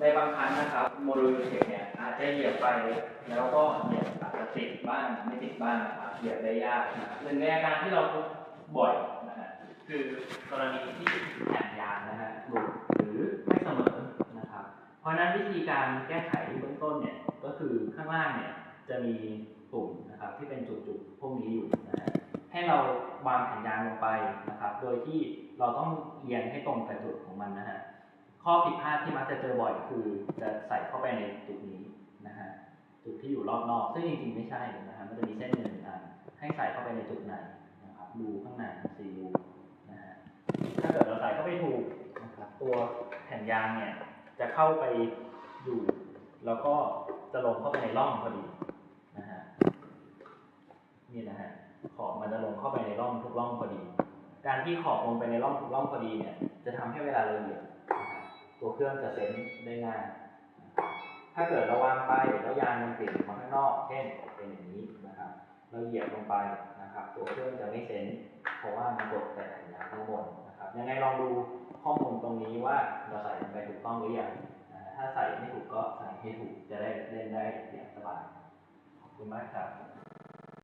ในบางครั้งนะครับโมดูลเทคเนี่ยอาจจะเหยียบไปแล้วก็เหยียบอาจจะติดบ้างไม่ติดบ้างนะครับเหยียบได้ยากนะครับหนึ่งในอาการที่เราพบบ่อยนะฮะคือกรณีที่แผ่นยางนะฮะหลุดหรือไม่เสมอนะครับ เพราะนั้นวิธีการแก้ไขเบื้องต้นเนี่ยก็คือข้างล่างเนี่ยจะมีปุ่มนะครับที่เป็นจุดๆพวกนี้อยู่นะฮะให้เราวางแผ่นยางลงไปนะครับ โดยที่เราต้องเรียงให้ตรงกับจุดของมันนะฮะ ข้อผิดพลาดที่มักจะเจอบ่อยคือจะใส่เข้าไปในจุดนี้นะฮะจุดที่อยู่รอบนอก ซึ่งจริงๆไม่ใช่นะฮะมันจะมีเส้นหนึ่งอันให้ใส่เข้าไปในจุดไหนนะครับรูข้างในสี่รูนะฮะถ้าเกิดเราใส่เข้าไปถูกนะครับตัวแผ่นยางเนี่ยจะเข้าไปอยู่ แล้วก็จะลงเข้าไปในร่องพอดีนะฮะนี่นะฮะขอบมันจะลงเข้าไปในร่องทุกร่องพอดี การที่ขอบลงไปในร่องทุกร่องพอดีเนี่ย จะทำให้เวลาเราเหยียบ ตัวเครื่องจะเซนได้ง่ายถ้าเกิดเราวางไปแล้วยางมันเปลี่ยนมาข้างนอก เช่นเป็นอย่างนี้นะครับเราเหยียบลงไปนะครับ ตัวเครื่องจะไม่เซนเพราะว่ามันกดแต่แผ่นยางข้างบนนะครับ ยังไงลองดูข้อมูลตรงนี้ว่าเราใส่ลงไปถูกต้องหรือยังถ้าใส่ไม่ถูกก็ใส่ให้ถูกจะได้เล่นได้อย่างสบายขอบคุณมากครับ